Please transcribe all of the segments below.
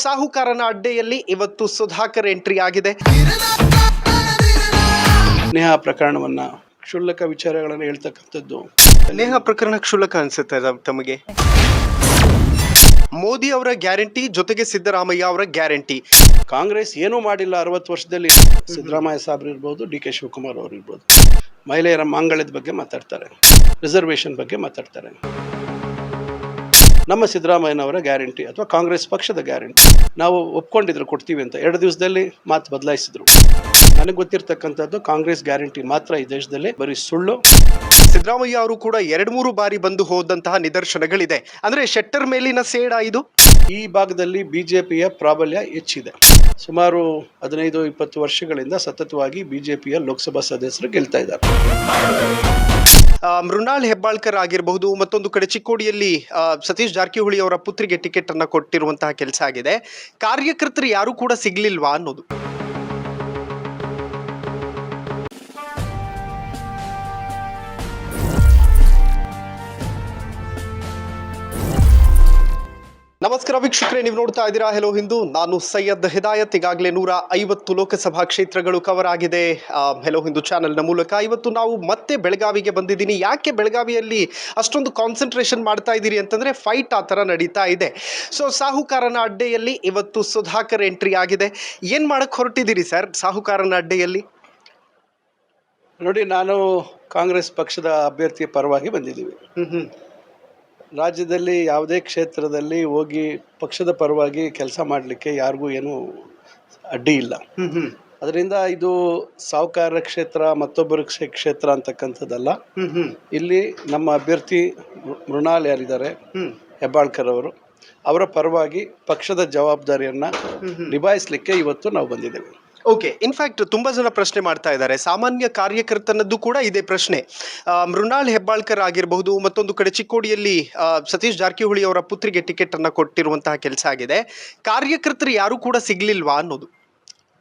ಸಾಹುಕಾರನ ಅಡ್ಡೆಯಲ್ಲಿ ಇವತ್ತು ಸುಧಾಕರ್ ಎಂಟ್ರಿ ಆಗಿದೆ. ನೇಹ ಪ್ರಕರಣವನ್ನ ಕ್ಷುಲ್ಲಕ ವಿಚಾರಗಳನ್ನು ಹೇಳ್ತಕ್ಕಂಥದ್ದು. ನೇಹ ಪ್ರಕರಣ ಕ್ಷುಲ್ಲಕ ಅನ್ಸುತ್ತೆ ತಮಗೆ? ಮೋದಿ ಅವರ ಗ್ಯಾರಂಟಿ ಜೊತೆಗೆ ಸಿದ್ದರಾಮಯ್ಯ ಅವರ ಗ್ಯಾರಂಟಿ. ಕಾಂಗ್ರೆಸ್ ಏನೂ ಮಾಡಿಲ್ಲ ಅರವತ್ತು ವರ್ಷದಲ್ಲಿ. ಸಿದ್ದರಾಮಯ್ಯ ಸಾಬ್ರು ಇರ್ಬೋದು ಡಿ ಕೆ ಶಿವಕುಮಾರ್ ಅವರು ಇರ್ಬೋದು. ಮಹಿಳೆಯರ ಮಾಂಗಳ್ಯದ ಬಗ್ಗೆ ಮಾತಾಡ್ತಾರೆ. ರಿಸರ್ವೇಷನ್ ಬಗ್ಗೆ ಮಾತಾಡ್ತಾರೆ. ನಮ್ಮ ಸಿದ್ದರಾಮಯ್ಯನವರ ಗ್ಯಾರಂಟಿ ಅಥವಾ ಕಾಂಗ್ರೆಸ್ ಪಕ್ಷದ ಗ್ಯಾರಂಟಿ. ನಾವು ಒಪ್ಕೊಂಡಿದ್ರು ಕೊಡ್ತೀವಿ ಅಂತ. ಎರಡು ದಿವಸದಲ್ಲಿ ಮಾತು ಬದಲಾಯಿಸಿದ್ರು. ನನಗೆ ಗೊತ್ತಿರತಕ್ಕಂಥದ್ದು ಕಾಂಗ್ರೆಸ್ ಗ್ಯಾರಂಟಿ ಮಾತ್ರ ಈ ದೇಶದಲ್ಲಿ ಬರೀ ಸುಳ್ಳು. ಸಿದ್ದರಾಮಯ್ಯ ಅವರು ಕೂಡ ಎರಡು ಮೂರು ಬಾರಿ ಬಂದು ಹೋದಂತಹ ನಿದರ್ಶನಗಳಿದೆ. ಅಂದ್ರೆ ಶೆಟ್ಟರ್ ಮೇಲಿನ ಸೇಡ ಇದು? ಈ ಭಾಗದಲ್ಲಿ ಬಿಜೆಪಿಯ ಪ್ರಾಬಲ್ಯ ಹೆಚ್ಚಿದೆ. ಸುಮಾರು ಹದಿನೈದು ಇಪ್ಪತ್ತು ವರ್ಷಗಳಿಂದ ಸತತವಾಗಿ ಬಿಜೆಪಿಯ ಲೋಕಸಭಾ ಸದಸ್ಯರು ಗೆಲ್ತಾ ಇದ್ದಾರೆ. ಮೃಣಾಲ್ ಹೆಬ್ಬಾಳ್ಕರ್ ಆಗಿರಬಹುದು, ಮತ್ತೊಂದು ಕಡೆ ಚಿಕ್ಕೋಡಿಯಲ್ಲಿ ಸತೀಶ್ ಜಾರಕಿಹೊಳಿ ಅವರ ಪುತ್ರಿಗೆ ಟಿಕೆಟ್ ಅನ್ನ ಕೊಟ್ಟಿರುವಂತಹ ಕೆಲಸ ಆಗಿದೆ. ಕಾರ್ಯಕರ್ತರು ಯಾರು ಕೂಡ ಸಿಗ್ಲಿಲ್ವಾ ಅನ್ನೋದು. ನಮಸ್ಕಾರ ವೀಕ್ಷಕರೇ ನೀವು ನೋಡ್ತಾ ಇದ್ದೀರಾ ಹೆಲೋ ಹಿಂದೂ ನಾನು ಸೈಯದ್ ಹಿದಾಯತ್ ಈಗಾಗಲೇ ನೂರ ಐವತ್ತು ಲೋಕಸಭಾ ಕ್ಷೇತ್ರಗಳು ಕವರ್ ಆಗಿದೆ. ಹೆಲೋ ಹಿಂದೂ ಚಾನೆಲ್ನ ಮೂಲಕ ಇವತ್ತು ನಾವು ಮತ್ತೆ ಬೆಳಗಾವಿಗೆ ಬಂದಿದ್ದೀನಿ. ಯಾಕೆ ಬೆಳಗಾವಿಯಲ್ಲಿ ಅಷ್ಟೊಂದು ಕಾನ್ಸಂಟ್ರೇಷನ್ ಮಾಡ್ತಾ ಇದ್ದೀರಿ ಅಂತಂದರೆ ಫೈಟ್ ಆ ಥರ ನಡೀತಾ ಇದೆ. ಸೊ ಸಾಹುಕಾರನ ಅಡ್ಡೆಯಲ್ಲಿ ಇವತ್ತು ಸುಧಾಕರ್ ಎಂಟ್ರಿ ಆಗಿದೆ. ಏನು ಮಾಡೋಕ್ಕೆ ಹೊರಟಿದ್ದೀರಿ ಸರ್ ಸಾಹುಕಾರನ ಅಡ್ಡೆಯಲ್ಲಿ? ನೋಡಿ ನಾನು ಕಾಂಗ್ರೆಸ್ ಪಕ್ಷದ ಅಭ್ಯರ್ಥಿಯ ಪರವಾಗಿ ಬಂದಿದ್ದೀವಿ. ಹ್ಞೂ ರಾಜ್ಯದಲ್ಲಿ ಯಾವುದೇ ಕ್ಷೇತ್ರದಲ್ಲಿ ಹೋಗಿ ಪಕ್ಷದ ಪರವಾಗಿ ಕೆಲಸ ಮಾಡಲಿಕ್ಕೆ ಯಾರಿಗೂ ಏನು ಅಡ್ಡಿ ಇಲ್ಲ. ಅದರಿಂದ ಇದು ಸಾಹುಕಾರ ಕ್ಷೇತ್ರ ಮತ್ತೊಬ್ಬರ ಕ್ಷೇತ್ರ ಅಂತಕ್ಕಂಥದ್ದಲ್ಲ. ಇಲ್ಲಿ ನಮ್ಮ ಅಭ್ಯರ್ಥಿ ಮೃಣಾಲ್ ಯಾರಿದ್ದಾರೆ? ಹೆಬ್ಬಾಳ್ಕರ್ ಅವರು. ಅವರ ಪರವಾಗಿ ಪಕ್ಷದ ಜವಾಬ್ದಾರಿಯನ್ನ ನಿಭಾಯಿಸಲಿಕ್ಕೆ ಇವತ್ತು ನಾವು ಬಂದಿದ್ದೇವೆ. ಓಕೆ ಇನ್ಫ್ಯಾಕ್ಟ್ ತುಂಬ ಜನ ಪ್ರಶ್ನೆ ಮಾಡ್ತಾ ಇದ್ದಾರೆ. ಸಾಮಾನ್ಯ ಕಾರ್ಯಕರ್ತನದ್ದು ಕೂಡ ಇದೆ ಪ್ರಶ್ನೆ. ಮೃಣಾಲ್ ಹೆಬ್ಬಾಳ್ಕರ್ ಆಗಿರಬಹುದು ಮತ್ತೊಂದು ಕಡೆ ಚಿಕ್ಕೋಡಿಯಲ್ಲಿ ಸತೀಶ್ ಜಾರಕಿಹೊಳಿ ಅವರ ಪುತ್ರಿಗೆ ಟಿಕೆಟ್ ಅನ್ನು ಕೊಟ್ಟಿರುವಂತಹ ಕೆಲಸ ಆಗಿದೆ. ಕಾರ್ಯಕರ್ತರು ಯಾರು ಕೂಡ ಸಿಗ್ಲಿಲ್ವಾ ಅನ್ನೋದು?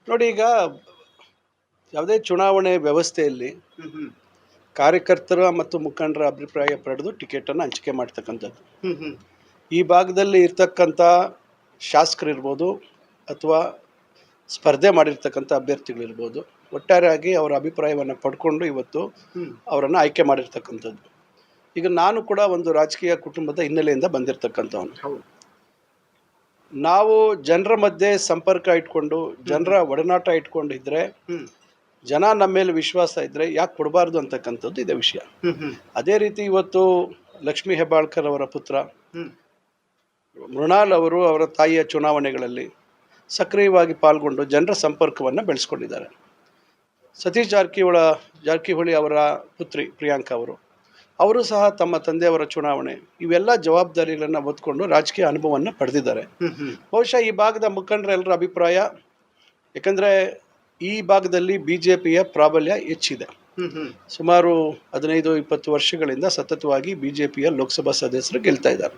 ನೋಡಿ ಈಗ ಯಾವುದೇ ಚುನಾವಣೆ ವ್ಯವಸ್ಥೆಯಲ್ಲಿ ಕಾರ್ಯಕರ್ತರ ಮತ್ತು ಮುಖಂಡರ ಅಭಿಪ್ರಾಯ ಪಡೆದು ಟಿಕೆಟನ್ನು ಹಂಚಿಕೆ ಮಾಡ್ತಕ್ಕಂಥದ್ದು. ಈ ಭಾಗದಲ್ಲಿ ಇರ್ತಕ್ಕಂಥ ಶಾಸಕರಿರ್ಬೋದು ಅಥವಾ ಸ್ಪರ್ಧೆ ಮಾಡಿರ್ತಕ್ಕಂಥ ಅಭ್ಯರ್ಥಿಗಳಿರ್ಬೋದು. ಒಟ್ಟಾರೆಯಾಗಿ ಅವರ ಅಭಿಪ್ರಾಯವನ್ನು ಪಡ್ಕೊಂಡು ಇವತ್ತು ಅವರನ್ನು ಆಯ್ಕೆ ಮಾಡಿರ್ತಕ್ಕಂಥದ್ದು. ಈಗ ನಾನು ಕೂಡ ಒಂದು ರಾಜಕೀಯ ಕುಟುಂಬದ ಹಿನ್ನೆಲೆಯಿಂದ ಬಂದಿರತಕ್ಕಂಥವನು. ನಾವು ಜನರ ಮಧ್ಯೆ ಸಂಪರ್ಕ ಇಟ್ಕೊಂಡು ಜನರ ಒಡನಾಟ ಇಟ್ಕೊಂಡಿದ್ರೆ ಜನ ನಮ್ಮ ಮೇಲೆ ವಿಶ್ವಾಸ ಇದ್ದರೆ ಯಾಕೆ ಕೊಡಬಾರ್ದು ಅಂತಕ್ಕಂಥದ್ದು ಇದೆ ವಿಷಯ. ಅದೇ ರೀತಿ ಇವತ್ತು ಲಕ್ಷ್ಮೀ ಹೆಬ್ಬಾಳ್ಕರ್ ಅವರ ಪುತ್ರ ಮೃಣಾಲ್ ಅವರು ಅವರ ತಾಯಿಯ ಚುನಾವಣೆಗಳಲ್ಲಿ ಸಕ್ರಿಯವಾಗಿ ಪಾಲ್ಗೊಂಡು ಜನರ ಸಂಪರ್ಕವನ್ನು ಬೆಳೆಸ್ಕೊಂಡಿದ್ದಾರೆ. ಸತೀಶ್ ಜಾರಕಿಹೊಳ, ಜಾರಕಿಹೊಳಿ ಅವರ ಪುತ್ರಿ ಪ್ರಿಯಾಂಕಾ ಅವರು. ಅವರು ಸಹ ತಮ್ಮ ತಂದೆಯವರ ಚುನಾವಣೆ, ಇವೆಲ್ಲ ಜವಾಬ್ದಾರಿಗಳನ್ನು ಹೊತ್ಕೊಂಡು ರಾಜಕೀಯ ಅನುಭವವನ್ನು ಪಡೆದಿದ್ದಾರೆ. ಬಹುಶಃ ಈ ಭಾಗದ ಮುಖಂಡರೆಲ್ಲರ ಅಭಿಪ್ರಾಯ, ಯಾಕಂದರೆ ಈ ಭಾಗದಲ್ಲಿ ಬಿ ಜೆ ಪಿಯ ಪ್ರಾಬಲ್ಯ ಹೆಚ್ಚಿದೆ. ಸುಮಾರು ಹದಿನೈದು, ಇಪ್ಪತ್ತು ವರ್ಷಗಳಿಂದ ಸತತವಾಗಿ ಬಿ ಜೆ ಪಿಯ ಲೋಕಸಭಾ ಸದಸ್ಯರು ಗೆಲ್ತಾ ಇದ್ದಾರೆ.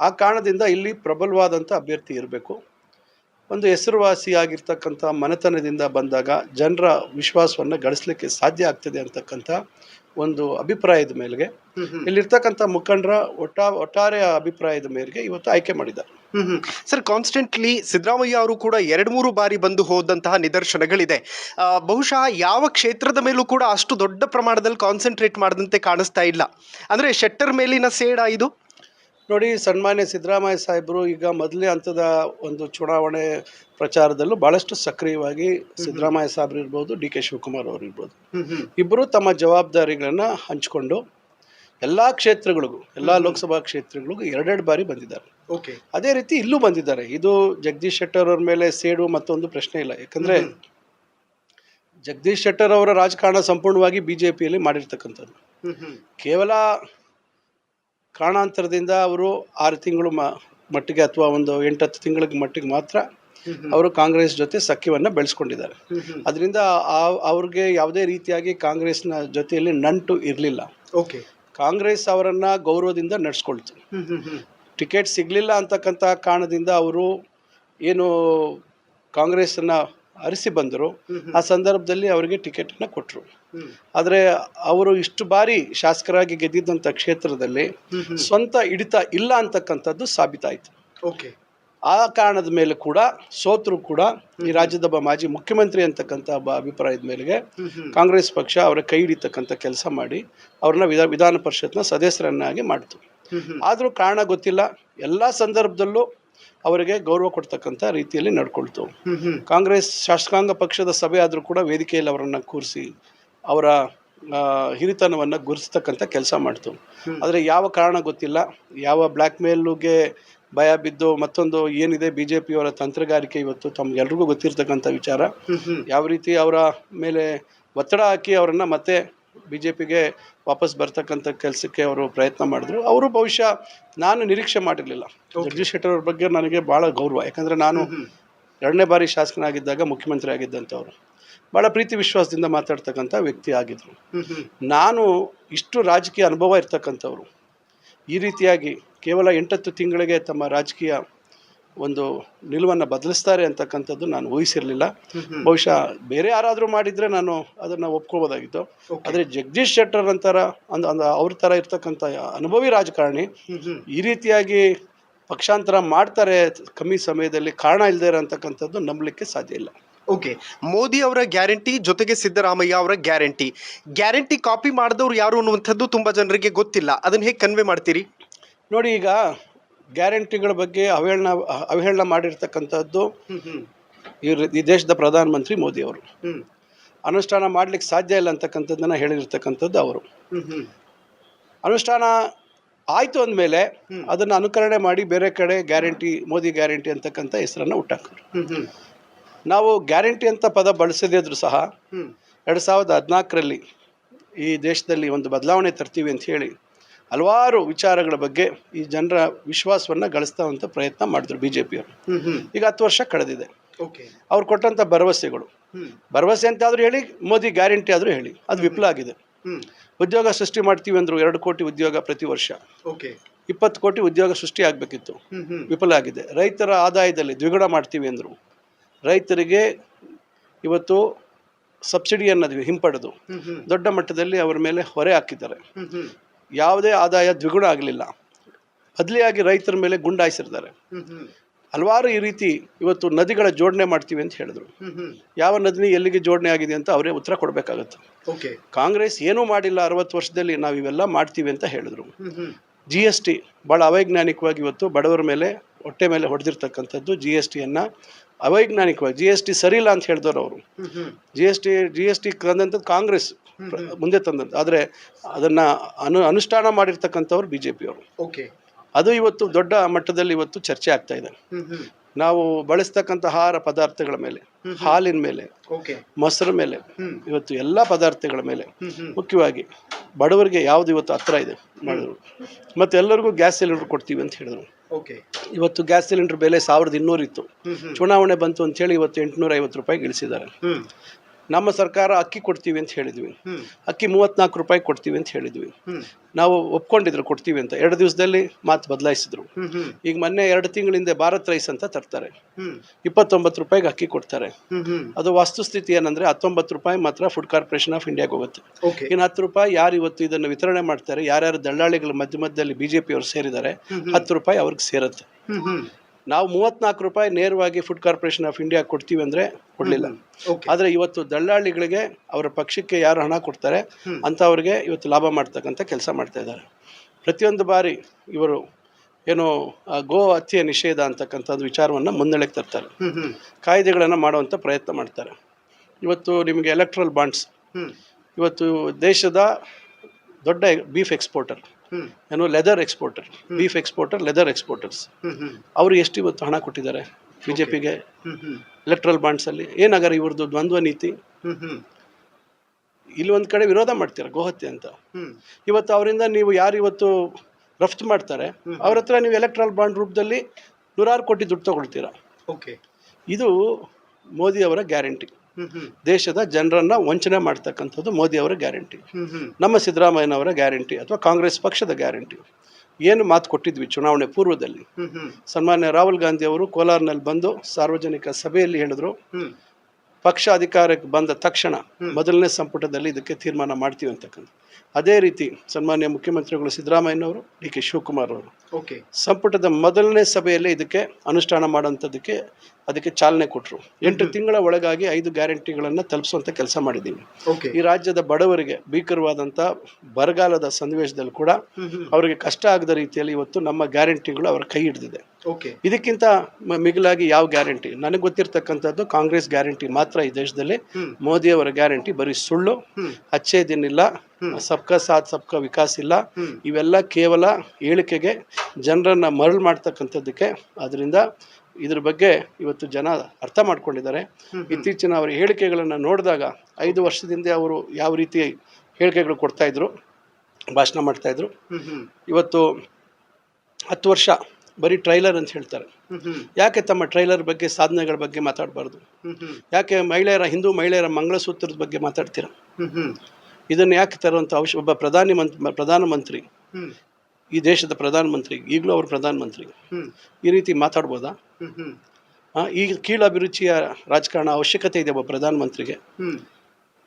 ಆ ಕಾರಣದಿಂದ ಇಲ್ಲಿ ಪ್ರಬಲವಾದಂಥ ಅಭ್ಯರ್ಥಿ ಇರಬೇಕು. ಒಂದು ಹೆಸರುವಾಸಿಯಾಗಿರ್ತಕ್ಕಂಥ ಮನೆತನದಿಂದ ಬಂದಾಗ ಜನರ ವಿಶ್ವಾಸವನ್ನು ಗಳಿಸಲಿಕ್ಕೆ ಸಾಧ್ಯ ಆಗ್ತದೆ ಅಂತಕ್ಕಂಥ ಒಂದು ಅಭಿಪ್ರಾಯದ ಮೇಲೆಗೆ. ಇಲ್ಲಿರ್ತಕ್ಕಂಥ ಮುಖಂಡರ ಒಟ್ಟ ಒಟ್ಟಾರೆ ಅಭಿಪ್ರಾಯದ ಮೇರೆಗೆ ಇವತ್ತು ಆಯ್ಕೆ ಮಾಡಿದ್ದಾರೆ ಸರ್ ಕಾನ್ಸ್ಟೆಂಟ್ಲಿ ಸಿದ್ದರಾಮಯ್ಯ ಅವರು ಕೂಡ ಎರಡು ಮೂರು ಬಾರಿ ಬಂದು ಹೋದಂತಹ ನಿದರ್ಶನಗಳಿದೆ. ಬಹುಶಃ ಯಾವ ಕ್ಷೇತ್ರದ ಮೇಲೂ ಕೂಡ ಅಷ್ಟು ದೊಡ್ಡ ಪ್ರಮಾಣದಲ್ಲಿ ಕಾನ್ಸಂಟ್ರೇಟ್ ಮಾಡದಂತೆ ಕಾಣಿಸ್ತಾ ಇಲ್ಲ. ಅಂದ್ರೆ ಶೆಟ್ಟರ್ ಮೇಲಿನ ಸೇಡ ಇದು? ನೋಡಿ ಸನ್ಮಾನ್ಯ ಸಿದ್ದರಾಮಯ್ಯ ಸಾಹೇಬರು ಈಗ ಮೊದಲನೇ ಹಂತದ ಒಂದು ಚುನಾವಣೆ ಪ್ರಚಾರದಲ್ಲೂ ಭಾಳಷ್ಟು ಸಕ್ರಿಯವಾಗಿ ಸಿದ್ದರಾಮಯ್ಯ ಸಾಹೇಬ್ರು ಇರ್ಬೋದು ಡಿ ಕೆ ಶಿವಕುಮಾರ್ ಅವರು ಇರ್ಬೋದು. ಇಬ್ಬರು ತಮ್ಮ ಜವಾಬ್ದಾರಿಗಳನ್ನು ಹಂಚಿಕೊಂಡು ಎಲ್ಲ ಕ್ಷೇತ್ರಗಳಿಗೂ ಎಲ್ಲ ಲೋಕಸಭಾ ಕ್ಷೇತ್ರಗಳಿಗೂ ಎರಡೆರಡು ಬಾರಿ ಬಂದಿದ್ದಾರೆ. ಓಕೆ. ಅದೇ ರೀತಿ ಇಲ್ಲೂ ಬಂದಿದ್ದಾರೆ. ಇದು ಜಗದೀಶ್ ಶೆಟ್ಟರ್ ಅವ್ರ ಮೇಲೆ ಸೇಡು ಮತ್ತೊಂದು ಪ್ರಶ್ನೆ ಇಲ್ಲ. ಯಾಕಂದರೆ ಜಗದೀಶ್ ಶೆಟ್ಟರ್ ಅವರ ರಾಜಕಾರಣ ಸಂಪೂರ್ಣವಾಗಿ ಬಿ ಜೆ ಪಿಯಲ್ಲಿ ಮಾಡಿರ್ತಕ್ಕಂಥದ್ದು ಕೇವಲ ಕಾರಣಾಂತರದಿಂದ ಅವರು ಆರು ತಿಂಗಳು ಮ ಮಟ್ಟಿಗೆ ಅಥವಾ ಒಂದು ಎಂಟತ್ತು ತಿಂಗಳ ಮಟ್ಟಿಗೆ ಮಾತ್ರ ಅವರು ಕಾಂಗ್ರೆಸ್ ಜೊತೆ ಸಖ್ಯವನ್ನು ಬೆಳೆಸ್ಕೊಂಡಿದ್ದಾರೆ. ಅದರಿಂದ ಅವ್ರಿಗೆ ಯಾವುದೇ ರೀತಿಯಾಗಿ ಕಾಂಗ್ರೆಸ್ನ ಜೊತೆಯಲ್ಲಿ ನಂಟು ಇರಲಿಲ್ಲ. ಓಕೆ. ಕಾಂಗ್ರೆಸ್ ಅವರನ್ನು ಗೌರವದಿಂದ ನಡೆಸ್ಕೊಳ್ತು. ಟಿಕೆಟ್ ಸಿಗಲಿಲ್ಲ ಅಂತಕ್ಕಂಥ ಕಾರಣದಿಂದ ಅವರು ಏನು ಕಾಂಗ್ರೆಸ್ಸನ್ನು ಅರಿಸಿ ಬಂದರು. ಆ ಸಂದರ್ಭದಲ್ಲಿ ಅವರಿಗೆ ಟಿಕೆಟನ್ನು ಕೊಟ್ಟರು. ಆದರೆ ಅವರು ಇಷ್ಟು ಬಾರಿ ಶಾಸಕರಾಗಿ ಗೆದ್ದಿದ್ದಂಥ ಕ್ಷೇತ್ರದಲ್ಲಿ ಸ್ವಂತ ಹಿಡಿತ ಇಲ್ಲ ಅಂತಕ್ಕಂಥದ್ದು ಸಾಬೀತಾಯಿತು. ಓಕೆ. ಆ ಕಾರಣದ ಮೇಲೆ ಕೂಡ ಸೋತರು ಕೂಡ ಈ ರಾಜ್ಯದ ಒಬ್ಬ ಮಾಜಿ ಮುಖ್ಯಮಂತ್ರಿ ಅಂತಕ್ಕಂಥ ಒಬ್ಬ ಅಭಿಪ್ರಾಯದ ಮೇಲೆಗೆ ಕಾಂಗ್ರೆಸ್ ಪಕ್ಷ ಅವರ ಕೈ ಹಿಡಿತಕ್ಕಂಥ ಕೆಲಸ ಮಾಡಿ ಅವ್ರನ್ನ ವಿಧಾನ ವಿಧಾನ ಪರಿಷತ್ನ ಸದಸ್ಯರನ್ನಾಗಿ ಮಾಡಿತು. ಆದರೂ ಕಾರಣ ಗೊತ್ತಿಲ್ಲ. ಎಲ್ಲ ಸಂದರ್ಭದಲ್ಲೂ ಅವರಿಗೆ ಗೌರವ ಕೊಡ್ತಕ್ಕಂಥ ರೀತಿಯಲ್ಲಿ ನಡ್ಕೊಳ್ತು. ಕಾಂಗ್ರೆಸ್ ಶಾಸಕಾಂಗ ಪಕ್ಷದ ಸಭೆ ಆದರೂ ಕೂಡ ವೇದಿಕೆಯಲ್ಲಿ ಅವರನ್ನು ಕೂರಿಸಿ ಅವರ ಹಿರಿತನವನ್ನು ಗುರುತಿಸ್ತಕ್ಕಂಥ ಕೆಲಸ ಮಾಡ್ತು. ಆದರೆ ಯಾವ ಕಾರಣ ಗೊತ್ತಿಲ್ಲ. ಯಾವ ಬ್ಲ್ಯಾಕ್ ಮೇಲ್ಗೆ ಭಯ ಬಿದ್ದು ಮತ್ತೊಂದು ಏನಿದೆ ಬಿ ಜೆ ಪಿಯವರ ತಂತ್ರಗಾರಿಕೆ ಇವತ್ತು ತಮ್ಗೆಲ್ರಿಗೂ ಗೊತ್ತಿರ್ತಕ್ಕಂಥ ವಿಚಾರ. ಯಾವ ರೀತಿ ಅವರ ಮೇಲೆ ಒತ್ತಡ ಹಾಕಿ ಅವರನ್ನು ಮತ್ತೆ ಬಿ ಜೆ ಪಿಗೆ ವಾಪಸ್ ಬರ್ತಕ್ಕಂಥ ಕೆಲಸಕ್ಕೆ ಅವರು ಪ್ರಯತ್ನ ಮಾಡಿದ್ರು. ಅವರು ಬಹುಶಃ ನಾನು ನಿರೀಕ್ಷೆ ಮಾಡಿರಲಿಲ್ಲ. ಜಗದೀಶ್ ಶೆಟ್ಟರ್ ಅವ್ರ ಬಗ್ಗೆ ನನಗೆ ಭಾಳ ಗೌರವ. ಯಾಕಂದರೆ ನಾನು ಎರಡನೇ ಬಾರಿ ಶಾಸಕನಾಗಿದ್ದಾಗ ಮುಖ್ಯಮಂತ್ರಿ ಆಗಿದ್ದಂಥವ್ರು. ಭಾಳ ಪ್ರೀತಿ ವಿಶ್ವಾಸದಿಂದ ಮಾತಾಡ್ತಕ್ಕಂಥ ವ್ಯಕ್ತಿ ಆಗಿದ್ದರು ನಾನು ಇಷ್ಟು ರಾಜಕೀಯ ಅನುಭವ ಇರ್ತಕ್ಕಂಥವ್ರು. ಈ ರೀತಿಯಾಗಿ ಕೇವಲ ಎಂಟತ್ತು ತಿಂಗಳಿಗೆ ತಮ್ಮ ರಾಜಕೀಯ ಒಂದು ನಿಲುವನ್ನು ಬದಲಿಸ್ತಾರೆ ಅಂತಕ್ಕಂಥದ್ದು ನಾನು ಊಹಿಸಿರಲಿಲ್ಲ. ಬಹುಶಃ ಬೇರೆ ಯಾರಾದರೂ ಮಾಡಿದರೆ ನಾನು ಅದನ್ನು ಒಪ್ಕೋಬೋದಾಗಿತ್ತು. ಆದರೆ ಜಗದೀಶ್ ಶೆಟ್ಟರ್ ಅಂತಾರ ಅಂದ ಅಂದ ಅವ್ರ ಥರ ಇರ್ತಕ್ಕಂಥ ಅನುಭವಿ ರಾಜಕಾರಣಿ ಈ ರೀತಿಯಾಗಿ ಪಕ್ಷಾಂತರ ಮಾಡ್ತಾರೆ ಕಮ್ಮಿ ಸಮಯದಲ್ಲಿ ಕಾರಣ ಇಲ್ಲದೆ ಇರೋಂಥಕ್ಕಂಥದ್ದು ನಂಬಲಿಕ್ಕೆ ಸಾಧ್ಯ ಇಲ್ಲ. ಓಕೆ ಮೋದಿ ಅವರ ಗ್ಯಾರಂಟಿ ಜೊತೆಗೆ ಸಿದ್ದರಾಮಯ್ಯ ಅವರ ಗ್ಯಾರಂಟಿ. ಗ್ಯಾರಂಟಿ ಕಾಪಿ ಮಾಡಿದವ್ರು ಯಾರು ಅನ್ನುವಂಥದ್ದು ತುಂಬಾ ಜನರಿಗೆ ಗೊತ್ತಿಲ್ಲ. ಅದನ್ನ ಹೇಗೆ ಕನ್ವೆ ಮಾಡ್ತೀರಿ? ನೋಡಿ ಈಗ ಗ್ಯಾರಂಟಿಗಳ ಬಗ್ಗೆ ಅವಹೇಳನ ಅವಹೇಳನ ಮಾಡಿರ್ತಕ್ಕಂಥದ್ದು ಈ ಈ ದೇಶದ ಪ್ರಧಾನಮಂತ್ರಿ ಮೋದಿ ಅವರು. ಅನುಷ್ಠಾನ ಮಾಡ್ಲಿಕ್ಕೆ ಸಾಧ್ಯ ಇಲ್ಲ ಅಂತಕ್ಕಂಥದ್ದನ್ನು ಹೇಳಿರ್ತಕ್ಕಂಥದ್ದು ಅವರು. ಅನುಷ್ಠಾನ ಆಯಿತು ಅಂದಮೇಲೆ ಅದನ್ನು ಅನುಕರಣೆ ಮಾಡಿ ಬೇರೆ ಕಡೆ ಗ್ಯಾರಂಟಿ ಮೋದಿ ಗ್ಯಾರಂಟಿ ಅಂತಕ್ಕಂಥ ಹೆಸರನ್ನು ಹುಟ್ಟಾಕರು ನಾವು ಗ್ಯಾರಂಟಿ ಅಂತ ಪದ ಬಳಸದಿದ್ರು ಸಹ ಎರಡು ಸಾವಿರದ ಹದಿನಾಲ್ಕರಲ್ಲಿ ಈ ದೇಶದಲ್ಲಿ ಒಂದು ಬದಲಾವಣೆ ತರ್ತೀವಿ ಅಂತ ಹೇಳಿ ಹಲವಾರು ವಿಚಾರಗಳ ಬಗ್ಗೆ ಈ ಜನರ ವಿಶ್ವಾಸವನ್ನು ಗಳಿಸ್ತವಂಥ ಪ್ರಯತ್ನ ಮಾಡಿದ್ರು ಬಿ ಜೆ ಪಿಯವರು ಈಗ ಹತ್ತು ವರ್ಷ ಕಳೆದಿದೆ. ಓಕೆ. ಅವ್ರು ಕೊಟ್ಟಂಥ ಭರವಸೆಗಳು. ಭರವಸೆ ಅಂತ ಆದರೂ ಹೇಳಿ ಮೋದಿ ಗ್ಯಾರಂಟಿ ಆದರೂ ಹೇಳಿ ಅದು ವಿಫಲ ಆಗಿದೆ ಉದ್ಯೋಗ ಸೃಷ್ಟಿ ಮಾಡ್ತೀವಿ ಅಂದರು ಎರಡು ಕೋಟಿ ಉದ್ಯೋಗ ಪ್ರತಿ ವರ್ಷ. ಓಕೆ. ಇಪ್ಪತ್ತು ಕೋಟಿ ಉದ್ಯೋಗ ಸೃಷ್ಟಿ ಆಗಬೇಕಿತ್ತು. ವಿಫಲ ಆಗಿದೆ. ರೈತರ ಆದಾಯದಲ್ಲಿ ದ್ವಿಗುಣ ಮಾಡ್ತೀವಿ ಅಂದರು. ರೈತರಿಗೆ ಇವತ್ತು ಸಬ್ಸಿಡಿ ಅನ್ನೋದು ಹಿಂಪಡೆದು ದೊಡ್ಡ ಮಟ್ಟದಲ್ಲಿ ಅವರ ಮೇಲೆ ಹೊರೆ ಹಾಕಿದ್ದಾರೆ. ಯಾವುದೇ ಆದಾಯ ದ್ವಿಗುಣ ಆಗಲಿಲ್ಲ. ಬದಲಿಯಾಗಿ ರೈತರ ಮೇಲೆ ಗುಂಡಾಯಿಸಿರ್ತಾರೆ. ಹಲವಾರು ಈ ರೀತಿ ಇವತ್ತು ನದಿಗಳ ಜೋಡಣೆ ಮಾಡ್ತೀವಿ ಅಂತ ಹೇಳಿದ್ರು. ಯಾವ ನದಿನಿ ಎಲ್ಲಿಗೆ ಜೋಡಣೆ ಆಗಿದೆ ಅಂತ ಅವರೇ ಉತ್ತರ ಕೊಡಬೇಕಾಗತ್ತೆ. ಓಕೆ. ಕಾಂಗ್ರೆಸ್ ಏನೂ ಮಾಡಿಲ್ಲ ಅರವತ್ತು ವರ್ಷದಲ್ಲಿ ನಾವು ಇವೆಲ್ಲ ಮಾಡ್ತೀವಿ ಅಂತ ಹೇಳಿದ್ರು. ಜಿ ಎಸ್ ಟಿ ಭಾಳ ಅವೈಜ್ಞಾನಿಕವಾಗಿ ಇವತ್ತು ಬಡವರ ಮೇಲೆ ಹೊಟ್ಟೆ ಮೇಲೆ ಹೊಡೆದಿರ್ತಕ್ಕಂಥದ್ದು ಜಿ ಎಸ್ ಟಿಯನ್ನು ಅವೈಜ್ಞಾನಿಕವಾಗಿ ಜಿ ಎಸ್ ಟಿ ಸರಿಯಿಲ್ಲ ಅಂತ ಹೇಳಿದವರು ಅವರು. G S T G S T ತಂದಂಥದ್ದು Congress ಮುಂದೆ ತಂದದ್ದು. ಆದರೆ ಅದನ್ನು ಅನು ಅನುಷ್ಠಾನ ಮಾಡಿರ್ತಕ್ಕಂಥವ್ರು ಬಿ ಜೆ ಪಿಯವರು ಓಕೆ ಅದು ಇವತ್ತು ದೊಡ್ಡ ಮಟ್ಟದಲ್ಲಿ ಇವತ್ತು ಚರ್ಚೆ ಆಗ್ತಾ ಇದೆ. ನಾವು ಬಳಸ್ತಕ್ಕಂಥ ಆಹಾರ ಪದಾರ್ಥಗಳ ಮೇಲೆ ಹಾಲಿನ ಮೇಲೆ ಮೊಸರು ಮೇಲೆ ಇವತ್ತು ಎಲ್ಲ ಪದಾರ್ಥಗಳ ಮೇಲೆ ಮುಖ್ಯವಾಗಿ ಬಡವರಿಗೆ ಯಾವ್ದು ಇವತ್ತು ಹತ್ರ ಇದೆ ಮಾಡಿದ್ರು. ಮತ್ತೆ ಎಲ್ಲರಿಗೂ ಗ್ಯಾಸ್ ಸಿಲಿಂಡರ್ ಕೊಡ್ತೀವಿ ಅಂತ ಹೇಳಿದ್ರು. ಇವತ್ತು ಗ್ಯಾಸ್ ಸಿಲಿಂಡರ್ ಬೆಲೆ ಸಾವಿರದ ಇನ್ನೂರು ಇತ್ತು. ಚುನಾವಣೆ ಬಂತು ಅಂತೇಳಿ ಇವತ್ತು ಎಂಟುನೂರ ಐವತ್ತು ರೂಪಾಯಿ ಇಳಿಸಿದ್ದಾರೆ ನಮ್ಮ ಸರ್ಕಾರ ಅಕ್ಕಿ ಕೊಡ್ತೀವಿ ಅಂತ ಹೇಳಿದ್ವಿ. ಅಕ್ಕಿ ಮೂವತ್ನಾಲ್ಕು ರೂಪಾಯಿ ಕೊಡ್ತೀವಿ ಅಂತ ಹೇಳಿದ್ವಿ. ನಾವು ಒಪ್ಕೊಂಡಿದ್ರು ಕೊಡ್ತೀವಿ ಅಂತ. ಎರಡು ದಿವಸದಲ್ಲಿ ಮಾತು ಬದಲಾಯಿಸಿದ್ರು. ಈಗ ಮೊನ್ನೆ ಎರಡು ತಿಂಗಳಿಂದ ಭಾರತ್ ರೈಸ್ ಅಂತ ತರ್ತಾರೆ. ಇಪ್ಪತ್ತೊಂಬತ್ತು ರೂಪಾಯಿಗೆ ಅಕ್ಕಿ ಕೊಡ್ತಾರೆ. ಅದು ವಸ್ತುಸ್ಥಿತಿ ಏನಂದ್ರೆ ಹತ್ತೊಂಬತ್ತು ರೂಪಾಯಿ ಮಾತ್ರ ಫುಡ್ ಕಾರ್ಪೊರೇಷನ್ ಆಫ್ ಇಂಡಿಯಾಗೆ ಹೋಗುತ್ತೆ. ಇನ್ನು ಹತ್ತು ರೂಪಾಯಿ ಯಾರು ಇವತ್ತು ಇದನ್ನು ವಿತರಣೆ ಮಾಡ್ತಾರೆ ಯಾರ್ಯಾರು ದಳ್ಳಾಳಿಗಳು ಮಧ್ಯ ಮಧ್ಯದಲ್ಲಿ ಬಿಜೆಪಿ ಅವರು ಸೇರಿದ್ದಾರೆ ಹತ್ತು ರೂಪಾಯಿ ಅವ್ರಿಗೆ ಸೇರುತ್ತೆ. ನಾವು ಮೂವತ್ನಾಲ್ಕು ರೂಪಾಯಿ ನೇರವಾಗಿ ಫುಡ್ ಕಾರ್ಪೊರೇಷನ್ ಆಫ್ ಇಂಡಿಯಾ ಕೊಡ್ತೀವಿ ಅಂದರೆ ಕೊಡಲಿಲ್ಲ. ಆದರೆ ಇವತ್ತು ದಳ್ಳಾಳಿಗಳಿಗೆ ಅವರ ಪಕ್ಷಕ್ಕೆ ಯಾರು ಹಣ ಕೊಡ್ತಾರೆ ಅಂಥವ್ರಿಗೆ ಇವತ್ತು ಲಾಭ ಮಾಡ್ತಕ್ಕಂಥ ಕೆಲಸ ಮಾಡ್ತಾ ಇದ್ದಾರೆ. ಪ್ರತಿಯೊಂದು ಬಾರಿ ಇವರು ಏನು ಗೋ ಹತ್ಯೆ ನಿಷೇಧ ಅಂತಕ್ಕಂಥದ್ದು ವಿಚಾರವನ್ನು ಮುನ್ನಡೆಗೆ ತರ್ತಾರೆ. ಕಾಯ್ದೆಗಳನ್ನು ಮಾಡುವಂಥ ಪ್ರಯತ್ನ ಮಾಡ್ತಾರೆ. ಇವತ್ತು ನಿಮಗೆ ಎಲೆಕ್ಟ್ರಲ್ ಬಾಂಡ್ಸ್ ಇವತ್ತು ದೇಶದ ದೊಡ್ಡ ಬೀಫ್ ಎಕ್ಸ್ಪೋರ್ಟರ್ ಏನು leather exporter beef exporter leather exporters ಅವರು ಎಷ್ಟು ಇವತ್ತು ಹಣ ಕೊಟ್ಟಿದ್ದಾರೆ ಬಿ ಜೆ ಪಿಗೆ ಎಲೆಕ್ಟ್ರಲ್ ಬಾಂಡ್ಸಲ್ಲಿ ಏನಾಗಾರ ಇವ್ರದ್ದು ದ್ವಂದ್ವ ನೀತಿ? ಇಲ್ಲಿ ಒಂದು ಕಡೆ ವಿರೋಧ ಮಾಡ್ತೀರಾ ಗೋಹತ್ಯೆ ಅಂತ? ಇವತ್ತು ಅವರಿಂದ ನೀವು ಯಾರು ಇವತ್ತು ರಫ್ತು ಮಾಡ್ತಾರೆ ಅವ್ರ ಹತ್ರ ನೀವು ಎಲೆಕ್ಟ್ರಲ್ ಬಾಂಡ್ ರೂಪದಲ್ಲಿ ನೂರಾರು ಕೋಟಿ ದುಡ್ಡು ತಗೊಳ್ತೀರಾ? ಓಕೆ ಇದು ಮೋದಿ ಅವರ ಗ್ಯಾರಂಟಿ. ದೇಶದ ಜನರನ್ನ ವಂಚನೆ ಮಾಡ್ತಕ್ಕಂಥದ್ದು ಮೋದಿ ಅವರ ಗ್ಯಾರಂಟಿ. ನಮ್ಮ ಸಿದ್ದರಾಮಯ್ಯನವರ ಗ್ಯಾರಂಟಿ ಅಥವಾ ಕಾಂಗ್ರೆಸ್ ಪಕ್ಷದ ಗ್ಯಾರಂಟಿ. ಏನು ಮಾತು ಕೊಟ್ಟಿದ್ವಿ ಚುನಾವಣೆ ಪೂರ್ವದಲ್ಲಿ? ಸನ್ಮಾನ್ಯ ರಾಹುಲ್ ಗಾಂಧಿ ಅವರು ಕೋಲಾರ್ನಲ್ಲಿ ಬಂದು ಸಾರ್ವಜನಿಕ ಸಭೆಯಲ್ಲಿ ಹೇಳಿದ್ರು ಪಕ್ಷ ಅಧಿಕಾರಕ್ಕೆ ಬಂದ ತಕ್ಷಣ ಮೊದಲನೇ ಸಂಪುಟದಲ್ಲಿ ಇದಕ್ಕೆ ತೀರ್ಮಾನ ಮಾಡ್ತೀವಿ ಅಂತಕ್ಕಂಥ ಅದೇ ರೀತಿ ಸನ್ಮಾನ್ಯ ಮುಖ್ಯಮಂತ್ರಿಗಳು ಸಿದ್ದರಾಮಯ್ಯನವರು ಡಿ ಕೆ ಶಿವಕುಮಾರ್ ಅವರು. ಓಕೆ. ಸಂಪುಟದ ಮೊದಲನೇ ಸಭೆಯಲ್ಲಿ ಇದಕ್ಕೆ ಅನುಷ್ಠಾನ ಮಾಡೋಂಥದ್ದಕ್ಕೆ ಅದಕ್ಕೆ ಚಾಲನೆ ಕೊಟ್ಟರು ಎಂಟು ತಿಂಗಳ ಒಳಗಾಗಿ ಐದು ಗ್ಯಾರಂಟಿಗಳನ್ನು ತಲುಪಿಸುವಂಥ ಕೆಲಸ ಮಾಡಿದ್ದೀನಿ ಓಕೆ. ಈ ರಾಜ್ಯದ ಬಡವರಿಗೆ ಭೀಕರವಾದಂಥ ಬರಗಾಲದ ಸನ್ನಿವೇಶದಲ್ಲಿ ಕೂಡ ಅವರಿಗೆ ಕಷ್ಟ ಆಗದ ರೀತಿಯಲ್ಲಿ ಇವತ್ತು ನಮ್ಮ ಗ್ಯಾರಂಟಿಗಳು ಅವರ ಕೈ ಹಿಡಿದಿದೆ. ಓಕೆ. ಇದಕ್ಕಿಂತ ಮಿಗಿಲಾಗಿ ಯಾವ ಗ್ಯಾರಂಟಿ? ನನಗೆ ಗೊತ್ತಿರ್ತಕ್ಕಂಥದ್ದು ಕಾಂಗ್ರೆಸ್ ಗ್ಯಾರಂಟಿ ಮಾತ್ರ ಈ ದೇಶದಲ್ಲಿ. ಮೋದಿಯವರ ಮೋದಿ ಅವರ ಗ್ಯಾರಂಟಿ ಬರೀ ಸುಳ್ಳು ಅಚ್ಚೆ ಅಚ್ಚೇ ದಿನ ಇಲ್ಲ ಸಬ್ಕಾ ಸಾಥ್ ಸಬ್ಕಾ ವಿಕಾಸ್ ಇಲ್ಲ. ಇವೆಲ್ಲ ಕೇವಲ ಹೇಳಿಕೆಗೆ ಜನರನ್ನ ಮರಳು ಮಾಡ್ತಕ್ಕಂಥದ್ದಕ್ಕೆ ಅದರಿಂದ ಇದ್ರ ಬಗ್ಗೆ ಇವತ್ತು ಜನ ಅರ್ಥ ಮಾಡ್ಕೊಂಡಿದ್ದಾರೆ. ಇತ್ತೀಚಿನ ಅವರ ಹೇಳಿಕೆಗಳನ್ನು ನೋಡಿದಾಗ ಐದು ವರ್ಷದಿಂದ ಅವರು ಯಾವ ರೀತಿ ಹೇಳಿಕೆಗಳು ಕೊಡ್ತಾ ಇದ್ರು ಭಾಷಣ ಮಾಡ್ತಾ ಹ್ಮ್ ಇವತ್ತು ಹತ್ತು ವರ್ಷ ಬರೀ ಟ್ರೈಲರ್ ಅಂತ ಹೇಳ್ತಾರೆ. ಯಾಕೆ ತಮ್ಮ ಟ್ರೈಲರ್ ಬಗ್ಗೆ ಸಾಧನೆಗಳ ಬಗ್ಗೆ ಮಾತಾಡಬಾರ್ದು? ಯಾಕೆ ಮಹಿಳೆಯರ ಹಿಂದೂ ಮಹಿಳೆಯರ ಮಂಗಳಸೂತ್ರದ ಬಗ್ಗೆ ಮಾತಾಡ್ತೀರಾ? ಇದನ್ನು ಯಾಕೆ ತರುವಂಥ ಅವಶ್ಯ ಒಬ್ಬ ಪ್ರಧಾನಿ ಮಂತ್ ಪ್ರಧಾನಮಂತ್ರಿ ಈ ದೇಶದ ಪ್ರಧಾನಮಂತ್ರಿ ಈಗಲೂ ಅವರು ಪ್ರಧಾನಮಂತ್ರಿ ಈ ರೀತಿ ಮಾತಾಡ್ಬೋದಾ? ಈ ಕೀಳಭಿರುಚಿಯ ಈಗ ಕೀಳು ಅಭಿರುಚಿಯ ರಾಜಕಾರಣ ಅವಶ್ಯಕತೆ ಇದೆ ಒಬ್ಬ ಪ್ರಧಾನಮಂತ್ರಿಗೆ.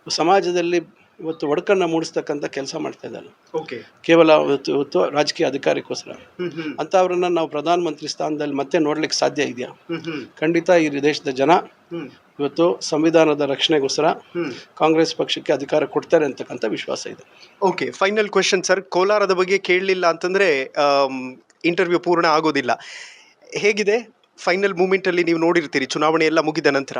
ಸಮಾಜದಲ್ಲಿ ಇವತ್ತು ಒಡಕನ್ನು ಮೂಡಿಸ್ತಕ್ಕಂಥ ಕೆಲಸ ಮಾಡ್ತಾ ಇದ್ದಾರೆ ಓಕೆ. ಕೇವಲ ಇವತ್ತು ರಾಜಕೀಯ ಅಧಿಕಾರಕ್ಕೋಸ್ಕರ ಅಂತ ಅವರನ್ನ ಅಂಥವ್ರನ್ನ ನಾವು ಪ್ರಧಾನಮಂತ್ರಿ ಸ್ಥಾನದಲ್ಲಿ ಮತ್ತೆ ನೋಡ್ಲಿಕ್ಕೆ ಸಾಧ್ಯ ಇದೆಯಾ? ಖಂಡಿತ ಈ ದೇಶದ ಜನ ಇವತ್ತು ಸಂವಿಧಾನದ ರಕ್ಷಣೆಗೋಸ್ಕರ ಕಾಂಗ್ರೆಸ್ ಪಕ್ಷಕ್ಕೆ ಅಧಿಕಾರ ಕೊಡ್ತಾರೆ ಅಂತಕ್ಕಂಥ ವಿಶ್ವಾಸ ಇದೆ. ಓಕೆ ಫೈನಲ್ ಕ್ವೆಶನ್ ಸರ್ ಕೋಲಾರದ ಬಗ್ಗೆ ಕೇಳಲಿಲ್ಲ ಅಂತಂದ್ರೆ ಇಂಟರ್ವ್ಯೂ ಪೂರ್ಣ ಆಗೋದಿಲ್ಲ. ಹೇಗಿದೆ? ಫೈನಲ್ ಮೂಮೆಂಟ್ ಅಲ್ಲಿ ನೀವು ನೋಡಿರ್ತೀರಿ ಚುನಾವಣೆ ಎಲ್ಲ ಮುಗಿದ ನಂತರ?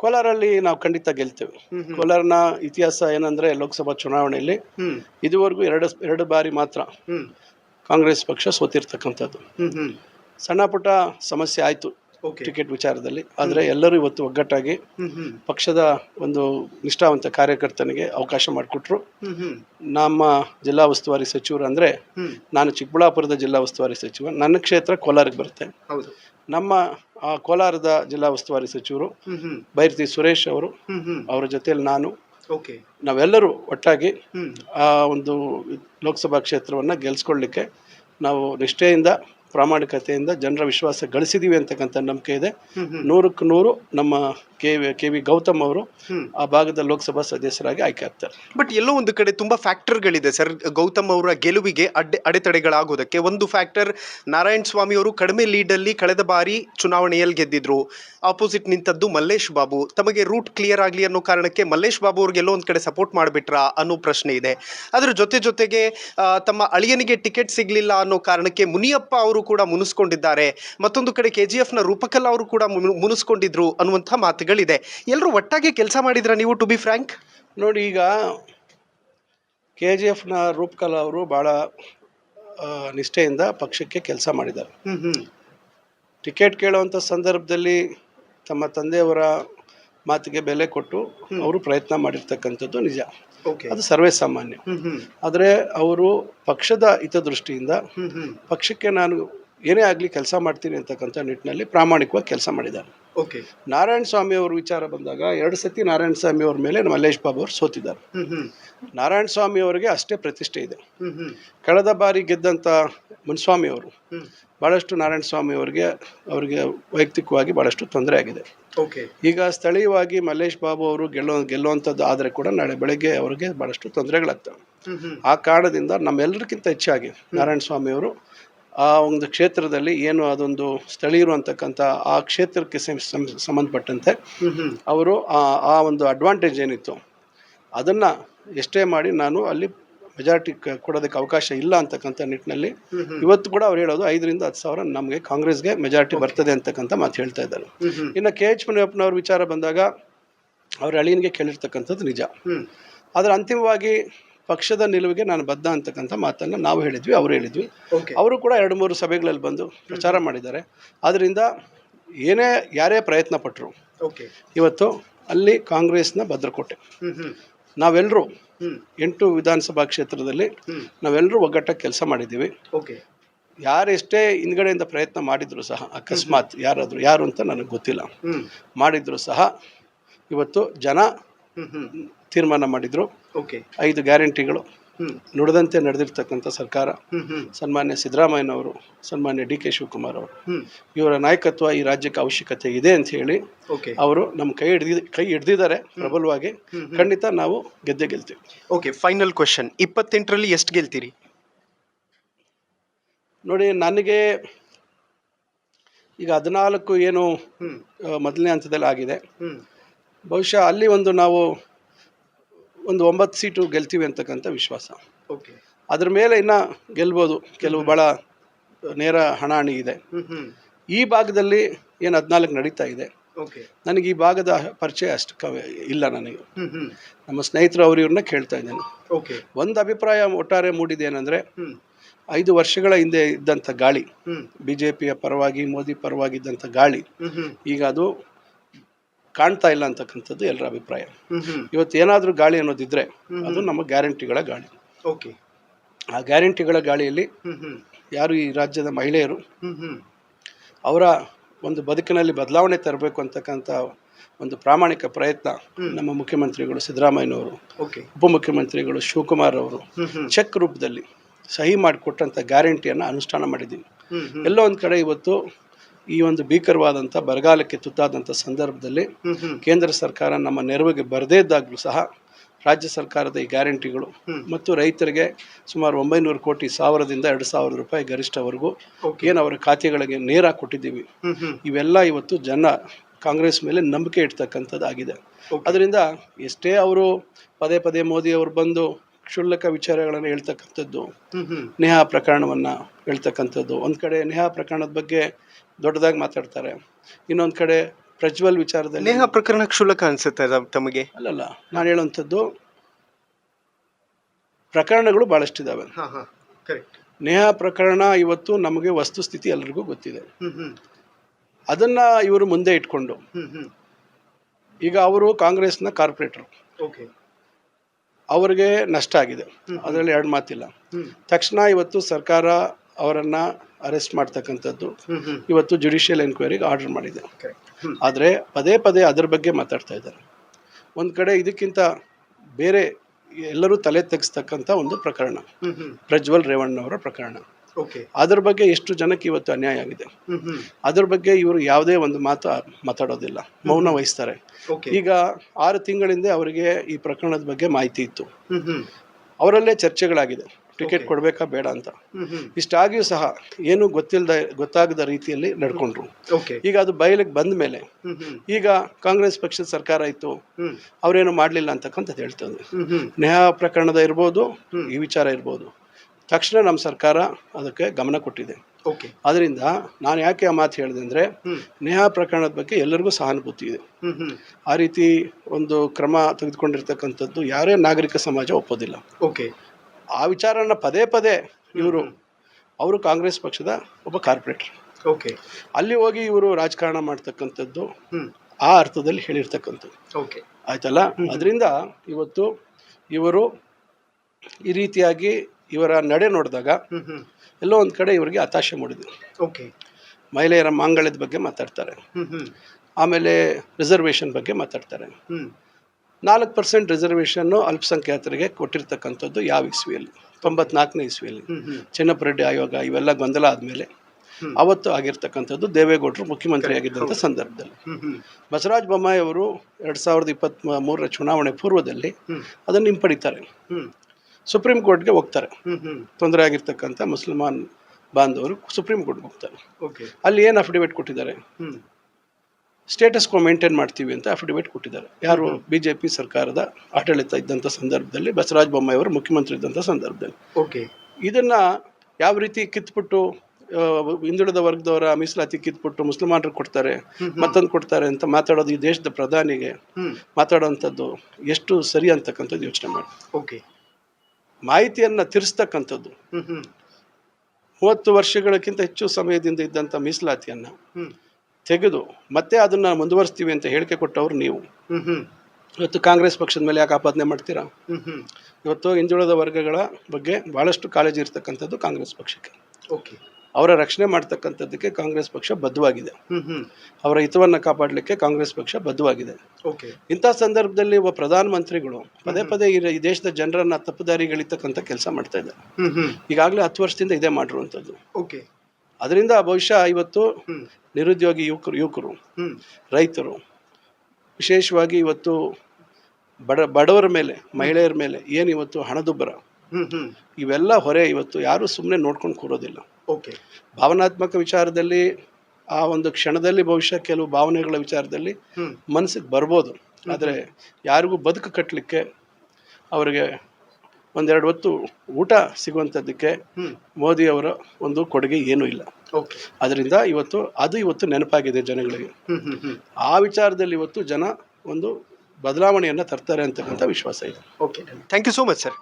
ಕೋಲಾರಲ್ಲಿ ನಾವು ಖಂಡಿತ ಗೆಲ್ತೇವೆ. ಕೋಲಾರನ ಇತಿಹಾಸ ಏನಂದ್ರೆ ಲೋಕಸಭಾ ಚುನಾವಣೆಯಲ್ಲಿ ಇದುವರೆಗೂ ಎರಡು ಎರಡು ಬಾರಿ ಮಾತ್ರ ಕಾಂಗ್ರೆಸ್ ಪಕ್ಷ ಸೋತಿರ್ತಕ್ಕಂಥದ್ದು. ಸಣ್ಣ ಪುಟ್ಟ ಸಮಸ್ಯೆ ಆಯಿತು. ಟಿಕೆಟ್ ವಿಚಾರದಲ್ಲಿ. ಆದರೆ ಎಲ್ಲರೂ ಇವತ್ತು ಒಗ್ಗಟ್ಟಾಗಿ ಪಕ್ಷದ ಒಂದು ನಿಷ್ಠಾವಂತ ಕಾರ್ಯಕರ್ತನಿಗೆ ಅವಕಾಶ ಮಾಡಿಕೊಟ್ರು. ನಮ್ಮ ಜಿಲ್ಲಾ ಉಸ್ತುವಾರಿ ಸಚಿವರು ಅಂದರೆ ನಾನು ಚಿಕ್ಕಬಳ್ಳಾಪುರದ ಜಿಲ್ಲಾ ಉಸ್ತುವಾರಿ ಸಚಿವ. ನನ್ನ ಕ್ಷೇತ್ರ ಕೋಲಾರಕ್ಕೆ ಬರುತ್ತೆ. ನಮ್ಮ ಆ, ಕೋಲಾರದ ಜಿಲ್ಲಾ ಉಸ್ತುವಾರಿ ಸಚಿವರು ಬೈರತಿ ಸುರೇಶ್ ಅವರು ಅವರ ಜೊತೆಯಲ್ಲಿ ನಾನು. ಓಕೆ ನಾವೆಲ್ಲರೂ ಒಟ್ಟಾಗಿ ಆ ಒಂದು ಲೋಕಸಭಾ ಕ್ಷೇತ್ರವನ್ನು ಗೆಲ್ಸ್ಕೊಳ್ಳಿಕ್ಕೆ ನಾವು ನಿಷ್ಠೆಯಿಂದ ಪ್ರಾಮಾಣಿಕತೆಯಿಂದ ಜನರ ವಿಶ್ವಾಸ ಗಳಿಸಿದೀವಿ ಅಂತಕ್ಕಂಥ ನಂಬಿಕೆ ಇದೆ. ನೂರಕ್ಕೆ ನೂರು ನಮ್ಮ K V K V Gautam ಅವರು ಆ ಭಾಗದ ಲೋಕಸಭಾ ಸದಸ್ಯರಾಗಿ ಆಯ್ಕೆ ಆಗ್ತಾರೆ. ಬಟ್ ಎಲ್ಲೋ ಒಂದು ಕಡೆ ತುಂಬಾ ಫ್ಯಾಕ್ಟರ್ಗಳಿದೆ ಸರ್. ಗೌತಮ್ ಅವರ ಗೆಲುವಿಗೆ ಅಡ್ಡೆ ಅಡೆತಡೆಗಳಾಗೋದಕ್ಕೆ. ಒಂದು ಫ್ಯಾಕ್ಟರ್ ನಾರಾಯಣ ಸ್ವಾಮಿ ಅವರು ಕಡಿಮೆ ಲೀಡಲ್ಲಿ ಕಳೆದ ಬಾರಿ ಚುನಾವಣೆಯಲ್ಲಿ ಗೆದ್ದಿದ್ರು. ಆಪೋಸಿಟ್ ನಿಂತದ್ದು ಮಲ್ಲೇಶ್ ಬಾಬು. ತಮಗೆ ರೂಟ್ ಕ್ಲಿಯರ್ ಆಗಲಿ ಅನ್ನೋ ಕಾರಣಕ್ಕೆ ಮಲ್ಲೇಶ್ ಬಾಬು ಅವ್ರಿಗೆ ಎಲ್ಲೋ ಒಂದು ಕಡೆ ಸಪೋರ್ಟ್ ಮಾಡಿಬಿಟ್ರಾ ಅನ್ನೋ ಪ್ರಶ್ನೆ ಇದೆ. ಅದ್ರ ಜೊತೆ ಜೊತೆಗೆ ತಮ್ಮ ಅಳಿಯನಿಗೆ ಟಿಕೆಟ್ ಸಿಗಲಿಲ್ಲ ಅನ್ನೋ ಕಾರಣಕ್ಕೆ ಮುನಿಯಪ್ಪ ಅವರು ಕೂಡ ಮುನಿಸ್ಕೊಂಡಿದ್ದಾರೆ. ಮತ್ತೊಂದು ಕಡೆ ಕೆ ಜಿ ಎಫ್ನ ರೂಪಕಲ್ ಅವರು ಕೂಡ ಮುನು- ಮುನಿಸ್ಕೊಂಡಿದ್ರು ಅನ್ನುವಂಥ ಮಾತುಗಳಿದೆ. ಎಲ್ಲರೂ ಒಟ್ಟಾಗಿ ಕೆಲಸ ಮಾಡಿದ್ರ ನೀವು ಟು ಬಿ ಫ್ರ್ಯಾಂಕ್? ನೋಡಿ ಈಗ ಕೆ ಜಿ ಎಫ್ನ ರೂಪಕಲ್ ಅವರು ಭಾಳ ನಿಷ್ಠೆಯಿಂದ ಪಕ್ಷಕ್ಕೆ ಕೆಲಸ ಮಾಡಿದ್ದಾರೆ. ಟಿಕೆಟ್ ಕೇಳುವಂಥ ಸಂದರ್ಭದಲ್ಲಿ ತಮ್ಮ ತಂದೆಯವರ ಮಾತಿಗೆ ಬೆಲೆ ಕೊಟ್ಟು ಅವರು ಪ್ರಯತ್ನ ಮಾಡಿರ್ತಕ್ಕಂಥದ್ದು ನಿಜ. ಅದು ಸರ್ವೇ ಸಾಮಾನ್ಯ. ಆದರೆ ಅವರು ಪಕ್ಷದ ಹಿತದೃಷ್ಟಿಯಿಂದ ಪಕ್ಷಕ್ಕೆ ನಾನು ಏನೇ ಆಗಲಿ ಕೆಲಸ ಮಾಡ್ತೀನಿ ಅಂತಕ್ಕಂಥ ನಿಟ್ಟಿನಲ್ಲಿ ಪ್ರಾಮಾಣಿಕವಾಗಿ ಕೆಲಸ ಮಾಡಿದ್ದಾರೆ. ಓಕೆ. ನಾರಾಯಣ ಸ್ವಾಮಿ ಅವ್ರ ವಿಚಾರ ಬಂದಾಗ ಎರಡು ಸತಿ ನಾರಾಯಣ ಸ್ವಾಮಿ ಅವ್ರ ಮೇಲೆ ಮಲ್ಲೇಶ್ ಬಾಬು ಅವರು ಸೋತಿದ್ದಾರೆ. ನಾರಾಯಣ ಸ್ವಾಮಿ ಅವರಿಗೆ ಅಷ್ಟೇ ಪ್ರತಿಷ್ಠೆ ಇದೆ. ಕಳೆದ ಬಾರಿ ಗೆದ್ದಂಥ ಮುನ್ಸ್ವಾಮಿ ಅವರು ಭಾಳಷ್ಟು ನಾರಾಯಣ ಸ್ವಾಮಿ ಅವರಿಗೆ ಅವರಿಗೆ ವೈಯಕ್ತಿಕವಾಗಿ ಭಾಳಷ್ಟು ತೊಂದರೆ ಆಗಿದೆ. ಓಕೆ. ಈಗ ಸ್ಥಳೀಯವಾಗಿ ಮಲ್ಲೇಶ್ ಬಾಬು ಅವರು ಗೆಲ್ಲೋ ಗೆಲ್ಲುವಂಥದ್ದು ಆದರೆ ಕೂಡ ನಾಳೆ ಬೆಳಗ್ಗೆ ಅವರಿಗೆ ಭಾಳಷ್ಟು ತೊಂದರೆಗಳಾಗ್ತವೆ. ಆ ಕಾರಣದಿಂದ ನಮ್ಮೆಲ್ಲರಿಗಿಂತ ಹೆಚ್ಚಾಗಿ ನಾರಾಯಣ ಸ್ವಾಮಿ ಅವರು ಆ ಒಂದು ಕ್ಷೇತ್ರದಲ್ಲಿ ಏನು ಅದೊಂದು ಸ್ಥಳೀಯರು ಅಂತಕ್ಕಂಥ ಆ ಕ್ಷೇತ್ರಕ್ಕೆ ಸಂಬಂಧಪಟ್ಟಂತೆ ಅವರು ಆ ಒಂದು ಅಡ್ವಾಂಟೇಜ್ ಏನಿತ್ತು ಅದನ್ನು ಎಷ್ಟೇ ಮಾಡಿ ನಾನು ಅಲ್ಲಿ ಮೆಜಾರಿಟಿ ಕೊಡೋದಕ್ಕೆ ಅವಕಾಶ ಇಲ್ಲ ಅಂತಕ್ಕಂಥ ನಿಟ್ಟಿನಲ್ಲಿ ಇವತ್ತು ಕೂಡ ಅವ್ರು ಹೇಳೋದು ಐದರಿಂದ ಹತ್ತು ಸಾವಿರ ನಮಗೆ ಕಾಂಗ್ರೆಸ್ಗೆ ಮೆಜಾರಿಟಿ ಬರ್ತದೆ ಅಂತಕ್ಕಂಥ ಮಾತು ಹೇಳ್ತಾ ಇದ್ದಾರೆ. ಇನ್ನು ಕೆ ಎಚ್ ಮುನಿಯಪ್ಪನವ್ರ ವಿಚಾರ ಬಂದಾಗ ಅವ್ರ ಅಳಿಯನಿಗೆ ಕೇಳಿರ್ತಕ್ಕಂಥದ್ದು ನಿಜ. ಆದರೆ ಅಂತಿಮವಾಗಿ ಪಕ್ಷದ ನಿಲುವಿಗೆ ನಾನು ಬದ್ಧ ಅಂತಕ್ಕಂಥ ಮಾತನ್ನು ನಾವು ಹೇಳಿದ್ವಿ ಅವರು ಹೇಳಿದ್ವಿ. ಓಕೆ ಅವರು ಕೂಡ ಎರಡು ಮೂರು ಸಭೆಗಳಲ್ಲಿ ಬಂದು ಪ್ರಚಾರ ಮಾಡಿದ್ದಾರೆ. ಆದ್ದರಿಂದ ಏನೇ ಯಾರೇ ಪ್ರಯತ್ನ ಪಟ್ಟರು ಓಕೆ ಇವತ್ತು ಅಲ್ಲಿ ಕಾಂಗ್ರೆಸ್ನ ಭದ್ರಕೋಟೆ. ನಾವೆಲ್ಲರೂ ಎಂಟು ವಿಧಾನಸಭಾ ಕ್ಷೇತ್ರದಲ್ಲಿ ನಾವೆಲ್ಲರೂ ಒಗ್ಗಟ್ಟಾಗಿ ಕೆಲಸ ಮಾಡಿದ್ದೀವಿ. ಓಕೆ ಯಾರೆಷ್ಟೇ ಹಿಂದ್ಗಡೆಯಿಂದ ಪ್ರಯತ್ನ ಮಾಡಿದ್ರು ಸಹ ಅಕಸ್ಮಾತ್ ಯಾರಾದರೂ ಯಾರು ಅಂತ ನನಗೆ ಗೊತ್ತಿಲ್ಲ. ಮಾಡಿದ್ರು ಸಹ ಇವತ್ತು ಜನ ತೀರ್ಮಾನ ಮಾಡಿದರು. ಓಕೆ ಐದು ಗ್ಯಾರಂಟಿಗಳು. ನುಡಿದಂತೆ ನಡೆದಿರ್ತಕ್ಕಂಥ ಸರ್ಕಾರ ಸನ್ಮಾನ್ಯ ಸಿದ್ದರಾಮಯ್ಯನವರು ಸನ್ಮಾನ್ಯ ಡಿ ಕೆ ಶಿವಕುಮಾರ್ ಅವರು. ಇವರ ನಾಯಕತ್ವ ಈ ರಾಜ್ಯಕ್ಕೆ ಅವಶ್ಯಕತೆ ಇದೆ ಅಂತ ಹೇಳಿ ಓಕೆ ಅವರು ನಮ್ಮ ಕೈ ಹಿಡಿದ ಕೈ ಹಿಡಿದಿದ್ದಾರೆ ಪ್ರಬಲವಾಗಿ. ಖಂಡಿತ ನಾವು ಗೆದ್ದೆ ಗೆಲ್ತೀವಿ. ಓಕೆ ಫೈನಲ್ ಕ್ವೆಶನ್ ಇಪ್ಪತ್ತೆಂಟರಲ್ಲಿ ಎಷ್ಟು ಗೆಲ್ತೀರಿ? ನೋಡಿ ನನಗೆ ಈಗ ಹದಿನಾಲ್ಕು ಏನು ಮೊದಲನೇ ಹಂತದಲ್ಲಿ ಆಗಿದೆ. ಬಹುಶಃ ಅಲ್ಲಿ ಒಂದು ನಾವು ಒಂದು ಒಂಬತ್ತು ಸೀಟು ಗೆಲ್ತೀವಿ ಅಂತಕ್ಕಂಥ ವಿಶ್ವಾಸ. ಓಕೆ. ಅದ್ರ ಮೇಲೆ ಇನ್ನು ಗೆಲ್ಬೋದು. ಕೆಲವು ಭಾಳ ನೇರ ಹಣಾಹಣಿ ಇದೆ ಈ ಭಾಗದಲ್ಲಿ ಏನು ಹದಿನಾಲ್ಕು ನಡೀತಾ ಇದೆ. ನನಗೆ ಈ ಭಾಗದ ಪರಿಚಯ ಅಷ್ಟು ಇಲ್ಲ ನನಗೆ. ನಮ್ಮ ಸ್ನೇಹಿತರು ಅವರು ಇವ್ರನ್ನ ಕೇಳ್ತಾ ಇದ್ದೇನೆ. ಓಕೆ. ಒಂದು ಅಭಿಪ್ರಾಯ ಒಟ್ಟಾರೆ ಮೂಡಿದೆ ಏನಂದ್ರೆ ಐದು ವರ್ಷಗಳ ಹಿಂದೆ ಇದ್ದಂಥ ಗಾಳಿ ಬಿಜೆಪಿಯ ಬಿ ಜೆ ಪಿಯ ಪರವಾಗಿ ಮೋದಿ ಪರವಾಗಿ ಇದ್ದಂಥ ಗಾಳಿ ಈಗ ಅದು ಕಾಣ್ತಾ ಇಲ್ಲ ಅಂತಕ್ಕಂಥದ್ದು ಎಲ್ಲರ ಅಭಿಪ್ರಾಯ. ಇವತ್ತು ಏನಾದರೂ ಗಾಳಿ ಅನ್ನೋದಿದ್ರೆ ಅದು ನಮ್ಮ ಗ್ಯಾರಂಟಿಗಳ ಗಾಳಿ. ಓಕೆ. ಆ ಗ್ಯಾರಂಟಿಗಳ ಗಾಳಿಯಲ್ಲಿ ಯಾರು ಈ ರಾಜ್ಯದ ಮಹಿಳೆಯರು ಅವರ ಒಂದು ಬದುಕಿನಲ್ಲಿ ಬದಲಾವಣೆ ತರಬೇಕು ಅಂತಕ್ಕಂಥ ಒಂದು ಪ್ರಾಮಾಣಿಕ ಪ್ರಯತ್ನ ನಮ್ಮ ಮುಖ್ಯಮಂತ್ರಿಗಳು ಸಿದ್ದರಾಮಯ್ಯನವರು ಓಕೆ. ಉಪಮುಖ್ಯಮಂತ್ರಿಗಳು ಶಿವಕುಮಾರ್ ಅವರು ಚೆಕ್ ರೂಪದಲ್ಲಿ ಸಹಿ ಮಾಡಿಕೊಟ್ಟಂಥ ಗ್ಯಾರಂಟಿಯನ್ನು ಅನುಷ್ಠಾನ ಹ್ಮ್. ಎಲ್ಲೋ ಒಂದು ಕಡೆ ಇವತ್ತು ಈ ಒಂದು ಭೀಕರವಾದಂಥ ಬರಗಾಲಕ್ಕೆ ತುತ್ತಾದಂಥ ಸಂದರ್ಭದಲ್ಲಿ ಕೇಂದ್ರ ಸರ್ಕಾರ ನಮ್ಮ ನೆರವಿಗೆ ಬರದೇ ಇದ್ದಾಗಲೂ ಸಹ ರಾಜ್ಯ ಸರ್ಕಾರದ ಈ ಗ್ಯಾರಂಟಿಗಳು ಮತ್ತು ರೈತರಿಗೆ ಸುಮಾರು ಒಂಬೈನೂರು ಕೋಟಿ ಸಾವಿರದಿಂದ ಎರಡು ಸಾವಿರ ರೂಪಾಯಿ ಗರಿಷ್ಠವರೆಗೂ ಏನು ಅವರ ಖಾತೆಗಳಿಗೆ ನೇರ ಕೊಟ್ಟಿದ್ದೀವಿ. ಇವೆಲ್ಲ ಇವತ್ತು ಜನ ಕಾಂಗ್ರೆಸ್ ಮೇಲೆ ನಂಬಿಕೆ ಇಡ್ತಕ್ಕಂಥದ್ದಾಗಿದೆ. ಅದರಿಂದ ಎಷ್ಟೇ ಅವರು ಪದೇ ಪದೇ ಮೋದಿ ಅವರು ಬಂದು ಕ್ಷುಲ್ಲಕ ವಿಚಾರಗಳನ್ನು ಹೇಳ್ತಕ್ಕಂಥದ್ದು ನೇಹಾ ಪ್ರಕರಣವನ್ನು ಹೇಳ್ತಕ್ಕಂಥದ್ದು. ಒಂದು ಕಡೆ ನೇಹಾ ಪ್ರಕರಣದ ಬಗ್ಗೆ ದೊಡ್ಡದಾಗಿ ಮಾತಾಡ್ತಾರೆ. ಇನ್ನೊಂದು ಕಡೆ ಪ್ರಜ್ವಲ್ ವಿಚಾರದಲ್ಲಿ ನೇಹ ಪ್ರಕರಣ ಕ್ಷುಲ್ಲಕ ಅನ್ಸುತ್ತೆ ತಮಗೆ? ಅಲ್ಲಲ್ಲ ನಾನು ಹೇಳುವಂಥದ್ದು ಪ್ರಕರಣಗಳು ಭಾಳಷ್ಟಿದ್ದಾವೆ ನೇಹಾ ಪ್ರಕರಣ ಇವತ್ತು ನಮಗೆ ವಸ್ತುಸ್ಥಿತಿ ಎಲ್ಲರಿಗೂ ಗೊತ್ತಿದೆ. ಅದನ್ನ ಇವರು ಮುಂದೆ ಇಟ್ಕೊಂಡು ಈಗ ಅವರು ಕಾಂಗ್ರೆಸ್ನ ಕಾರ್ಪೊರೇಟರ್. ಓಕೆ. ಅವರಿಗೆ ನಷ್ಟ ಆಗಿದೆ. ಅದರಲ್ಲಿ ಎರಡು ಮಾತಿಲ್ಲ. ತಕ್ಷಣ ಇವತ್ತು ಸರ್ಕಾರ ಅವರನ್ನು ಅರೆಸ್ಟ್ ಮಾಡ್ತಕ್ಕಂಥದ್ದು ಇವತ್ತು ಜುಡಿಷಿಯಲ್ ಎನ್ಕ್ವೈರಿಗೆ ಆರ್ಡರ್ ಮಾಡಿದೆ. ಆದರೆ ಪದೇ ಪದೇ ಅದರ ಬಗ್ಗೆ ಮಾತಾಡ್ತಾ ಇದ್ದಾರೆ. ಒಂದು ಕಡೆ ಇದಕ್ಕಿಂತ ಬೇರೆ ಎಲ್ಲರೂ ತಲೆ ತೆಗೆಸ್ತಕ್ಕಂಥ ಒಂದು ಪ್ರಕರಣ. ಪ್ರಜ್ವಲ್ ರೇವಣ್ಣವರ ಪ್ರಕರಣ. ಅದ್ರ ಬಗ್ಗೆ ಎಷ್ಟು ಜನಕ್ಕೆ ಇವತ್ತು ಅನ್ಯಾಯ ಆಗಿದೆ? ಅದ್ರ ಬಗ್ಗೆ ಇವರು ಯಾವುದೇ ಒಂದು ಮಾತು ಮಾತಾಡೋದಿಲ್ಲ. ಮೌನ ವಹಿಸ್ತಾರೆ. ಈಗ ಆರು ತಿಂಗಳಿಂದ ಅವರಿಗೆ ಈ ಪ್ರಕರಣದ ಬಗ್ಗೆ ಮಾಹಿತಿ ಇತ್ತು. ಅವರಲ್ಲೇ ಚರ್ಚೆಗಳಾಗಿದೆ. ಟಿಕೆಟ್ ಕೊಡಬೇಕಾ ಬೇಡ ಅಂತ. ಇಷ್ಟಾಗಿಯೂ ಸಹ ಏನು ಗೊತ್ತಿಲ್ಲದ ಗೊತ್ತಾಗದ ರೀತಿಯಲ್ಲಿ ನಡ್ಕೊಂಡ್ರು. ಈಗ ಅದು ಬಯಲಿಗೆ ಬಂದ ಮೇಲೆ ಈಗ ಕಾಂಗ್ರೆಸ್ ಪಕ್ಷದ ಸರ್ಕಾರ ಇತ್ತು. ಅವ್ರೇನು ಮಾಡಲಿಲ್ಲ ಅಂತಕ್ಕಂಥದ್ದು ಹೇಳ್ತದೆ ನೇಹ ಪ್ರಕರಣದ ಇರ್ಬೋದು ಈ ವಿಚಾರ ಇರ್ಬೋದು. ತಕ್ಷಣ ನಮ್ಮ ಸರ್ಕಾರ ಅದಕ್ಕೆ ಗಮನ ಕೊಟ್ಟಿದೆ. ಓಕೆ. ಅದರಿಂದ ನಾನು ಯಾಕೆ ಆ ಮಾತು ಹೇಳಿದೆ ಅಂದರೆ ನೇಹಾ ಪ್ರಕರಣದ ಬಗ್ಗೆ ಎಲ್ಲರಿಗೂ ಸಹಾನುಭೂತಿ ಇದೆ. ಆ ರೀತಿ ಒಂದು ಕ್ರಮ ತೆಗೆದುಕೊಂಡಿರ್ತಕ್ಕಂಥದ್ದು ಯಾರೇ ನಾಗರಿಕ ಸಮಾಜ ಒಪ್ಪೋದಿಲ್ಲ. ಓಕೆ. ಆ ವಿಚಾರನ ಪದೇ ಪದೇ ಇವರು ಅವರು ಕಾಂಗ್ರೆಸ್ ಪಕ್ಷದ ಒಬ್ಬ ಕಾರ್ಪೊರೇಟರ್. ಓಕೆ. ಅಲ್ಲಿ ಹೋಗಿ ಇವರು ರಾಜಕಾರಣ ಮಾಡ್ತಕ್ಕಂಥದ್ದು ಆ ಅರ್ಥದಲ್ಲಿ ಹೇಳಿರ್ತಕ್ಕಂಥದ್ದು. ಓಕೆ. ಆಯ್ತಲ್ಲ? ಅದರಿಂದ ಇವತ್ತು ಇವರು ಈ ರೀತಿಯಾಗಿ ಇವರ ನಡೆ ನೋಡಿದಾಗ ಎಲ್ಲೋ ಒಂದು ಕಡೆ ಇವರಿಗೆ ಹತಾಶೆ ಮೂಡಿದೆ. ಓಕೆ. ಮಹಿಳೆಯರ ಮಾಂಗಳ್ಯದ ಬಗ್ಗೆ ಮಾತಾಡ್ತಾರೆ. ಆಮೇಲೆ ರಿಸರ್ವೇಷನ್ ಬಗ್ಗೆ ಮಾತಾಡ್ತಾರೆ. ನಾಲ್ಕು ಪರ್ಸೆಂಟ್ ರಿಸರ್ವೇಷನ್ನು ಅಲ್ಪಸಂಖ್ಯಾತರಿಗೆ ಕೊಟ್ಟಿರ್ತಕ್ಕಂಥದ್ದು ಯಾವ ಇಸ್ವಿಯಲ್ಲಿ? ತೊಂಬತ್ನಾಲ್ಕನೇ ಇಸ್ವಿಯಲ್ಲಿ. ಚಿನ್ನಪ್ಪರೆಡ್ಡಿ ಆಯೋಗ ಇವೆಲ್ಲ ಗೊಂದಲ ಆದಮೇಲೆ ಅವತ್ತು ಆಗಿರ್ತಕ್ಕಂಥದ್ದು ದೇವೇಗೌಡರು ಮುಖ್ಯಮಂತ್ರಿ ಆಗಿದ್ದಂಥ ಸಂದರ್ಭದಲ್ಲಿ. ಬಸವರಾಜ ಬೊಮ್ಮಾಯಿ ಅವರು ಎರಡು ಸಾವಿರದ ಇಪ್ಪತ್ತ್ ಮೂರರ ಚುನಾವಣೆ ಪೂರ್ವದಲ್ಲಿ. ಅದನ್ನು ಹಿಂಪಡಿತಾರೆ. ಸುಪ್ರೀಂ ಕೋರ್ಟ್ಗೆ ಹೋಗ್ತಾರೆ. ತೊಂದರೆ ಆಗಿರ್ತಕ್ಕಂಥ ಮುಸಲ್ಮಾನ್ ಬಾಂಧವರು ಸುಪ್ರೀಂ ಕೋರ್ಟ್ಗೆ ಹೋಗ್ತಾರೆ. ಓಕೆ. ಅಲ್ಲಿ ಏನು ಅಫಿಡವಿಟ್ ಕೊಟ್ಟಿದ್ದಾರೆ? ಸ್ಟೇಟಸ್ ಕೋ ಮೇಂಟೈನ್ ಮಾಡ್ತೀವಿ ಅಂತ ಅಫಿಡವಿಟ್ ಕೊಟ್ಟಿದ್ದಾರೆ. ಯಾರು ಬಿ ಜೆ ಪಿ ಸರ್ಕಾರದ ಆಡಳಿತ ಇದ್ದಂಥ ಸಂದರ್ಭದಲ್ಲಿ ಬಸವರಾಜ ಬೊಮ್ಮಾಯಿ ಅವರು ಮುಖ್ಯಮಂತ್ರಿ ಇದ್ದಂಥ ಸಂದರ್ಭದಲ್ಲಿ. ಓಕೆ. ಇದನ್ನ ಯಾವ ರೀತಿ ಕಿತ್ಬಿಟ್ಟು ಹಿಂದುಳಿದ ವರ್ಗದವರ ಮೀಸಲಾತಿ ಕಿತ್ಬಿಟ್ಟು ಮುಸ್ಲಿಮಾನರು ಕೊಡ್ತಾರೆ ಮತ್ತೊಂದು ಕೊಡ್ತಾರೆ ಅಂತ ಮಾತಾಡೋದು ಈ ದೇಶದ ಪ್ರಧಾನಿಗೆ ಮಾತಾಡೋವಂಥದ್ದು ಎಷ್ಟು ಸರಿ ಅಂತಕ್ಕಂಥದ್ದು ಯೋಚನೆ ಮಾಡಿ. ಓಕೆ. ಮಾಹಿತಿಯನ್ನು ತಿರ್ಸ್ತಕ್ಕಂಥದ್ದು. ಮೂವತ್ತು ವರ್ಷಗಳಕ್ಕಿಂತ ಹೆಚ್ಚು ಸಮಯದಿಂದ ಇದ್ದಂಥ ಮೀಸಲಾತಿಯನ್ನು ತೆಗೆದು ಮತ್ತೆ ಅದನ್ನು ಮುಂದುವರಿಸ್ತೀವಿ ಅಂತ ಹೇಳಿಕೆ ಕೊಟ್ಟವರು ನೀವು. ಇವತ್ತು ಕಾಂಗ್ರೆಸ್ ಪಕ್ಷದ ಮೇಲೆ ಯಾಕೆ ಆಪಾದನೆ ಮಾಡ್ತೀರಾ? ಇವತ್ತು ಹಿಂದುಳಿದ ವರ್ಗಗಳ ಬಗ್ಗೆ ಭಾಳಷ್ಟು ಕಾಳಜಿ ಇರ್ತಕ್ಕಂಥದ್ದು ಕಾಂಗ್ರೆಸ್ ಪಕ್ಷಕ್ಕೆ. ಓಕೆ. ಅವರ ರಕ್ಷಣೆ ಮಾಡ್ತಕ್ಕಂಥದ್ದಕ್ಕೆ ಕಾಂಗ್ರೆಸ್ ಪಕ್ಷ ಬದ್ಧವಾಗಿದೆ. ಅವರ ಹಿತವನ್ನು ಕಾಪಾಡಲಿಕ್ಕೆ ಕಾಂಗ್ರೆಸ್ ಪಕ್ಷ ಬದ್ಧವಾಗಿದೆ. ಓಕೆ. ಇಂಥ ಸಂದರ್ಭದಲ್ಲಿ ಒಬ್ಬ ಪ್ರಧಾನಮಂತ್ರಿಗಳು ಪದೇ ಪದೇ ಈ ದೇಶದ ಜನರನ್ನ ತಪ್ಪುದಾರಿಗಳಿತಕ್ಕಂಥ ಕೆಲಸ ಮಾಡ್ತಾ ಇದ್ದಾರೆ. ಈಗಾಗಲೇ ಹತ್ತು ವರ್ಷದಿಂದ ಇದೇ ಮಾಡಿರುವಂಥದ್ದು. ಓಕೆ. ಅದರಿಂದ ಬಹುಶಃ ಇವತ್ತು ನಿರುದ್ಯೋಗಿ ಯುವಕರು ಯುವಕರು ರೈತರು ವಿಶೇಷವಾಗಿ ಇವತ್ತು ಬಡ ಬಡವರ ಮೇಲೆ ಮಹಿಳೆಯರ ಮೇಲೆ ಏನು ಇವತ್ತು ಹಣದುಬ್ಬರ ಇವೆಲ್ಲ ಹೊರೆ ಇವತ್ತು ಯಾರು ಸುಮ್ಮನೆ ನೋಡ್ಕೊಂಡು ಕೂರೋದಿಲ್ಲ. ಓಕೆ ಭಾವನಾತ್ಮಕ ವಿಚಾರದಲ್ಲಿ ಆ ಒಂದು ಕ್ಷಣದಲ್ಲಿ ಬಹುಶಃ ಕೆಲವು ಭಾವನೆಗಳ ವಿಚಾರದಲ್ಲಿ ಮನಸ್ಸಿಗೆ ಬರ್ಬೋದು. ಆದರೆ ಯಾರಿಗೂ ಬದುಕು ಕಟ್ಟಲಿಕ್ಕೆ ಅವರಿಗೆ ಒಂದೆರಡು ಹೊತ್ತು ಊಟ ಸಿಗುವಂಥದ್ದಕ್ಕೆ ಮೋದಿಯವರ ಮೋದಿ ಅವರ ಒಂದು ಕೊಡುಗೆ ಏನೂ ಇಲ್ಲ. ಓಕೆ ಅದರಿಂದ ಇವತ್ತು ಅದು ಇವತ್ತು ನೆನಪಾಗಿದೆ ಜನಗಳಿಗೆ. ಆ ವಿಚಾರದಲ್ಲಿ ಇವತ್ತು ಜನ ಒಂದು ಬದಲಾವಣೆಯನ್ನು ತರ್ತಾರೆ ಅಂತಕ್ಕಂಥ ವಿಶ್ವಾಸ ಇದೆ. Okay thank you so much sir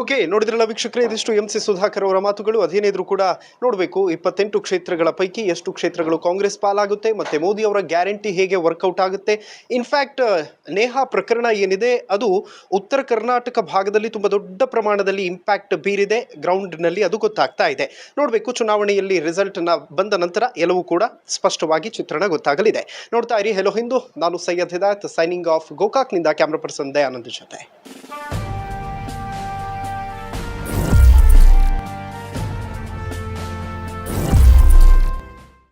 okay, ನೋಡಿದ್ರಲ್ಲ ವೀಕ್ಷಕರೇ, ಇದಿಷ್ಟು ಎಂ ಸಿ ಸುಧಾಕರ್ ಅವರ ಮಾತುಗಳು. ಅದೇನಿದ್ರು ಕೂಡ ನೋಡಬೇಕು. ಇಪ್ಪತ್ತೆಂಟು ಕ್ಷೇತ್ರಗಳ ಪೈಕಿ ಎಷ್ಟು ಕ್ಷೇತ್ರಗಳು ಕಾಂಗ್ರೆಸ್ ಪಾಲಾಗುತ್ತೆ, ಮತ್ತೆ ಮೋದಿ ಅವರ ಗ್ಯಾರಂಟಿ ಹೇಗೆ ವರ್ಕೌಟ್ ಆಗುತ್ತೆ. ಇನ್ಫ್ಯಾಕ್ಟ್ ನೇಹಾ ಪ್ರಕರಣ ಏನಿದೆ, ಅದು ಉತ್ತರ ಕರ್ನಾಟಕ ಭಾಗದಲ್ಲಿ ತುಂಬಾ ದೊಡ್ಡ ಪ್ರಮಾಣದಲ್ಲಿ ಇಂಪ್ಯಾಕ್ಟ್ ಬೀರಿದೆ. ಗ್ರೌಂಡ್ನಲ್ಲಿ ಅದು ಗೊತ್ತಾಗ್ತಾ ಇದೆ. ನೋಡಬೇಕು, ಚುನಾವಣೆಯಲ್ಲಿ ರಿಸಲ್ಟ್ನ ಬಂದ ನಂತರ ಎಲ್ಲವೂ ಕೂಡ ಸ್ಪಷ್ಟವಾಗಿ ಚಿತ್ರಣ ಗೊತ್ತಾಗಲಿದೆ. ನೋಡ್ತಾ ಇರಿ ಹೆಲೋ ಹಿಂದೂ. ನಾನು ಸೈಯದ್ ಹಿದಾಯತ್ ಸೈನಿಂಗ್ ಆಫ್ ಗೋಕಾಕ್ನಿಂದ ಕ್ಯಾಮ್ರಾ ಪರ್ಸನ್ ದಯಾನಂದ್ ಜೊತೆ.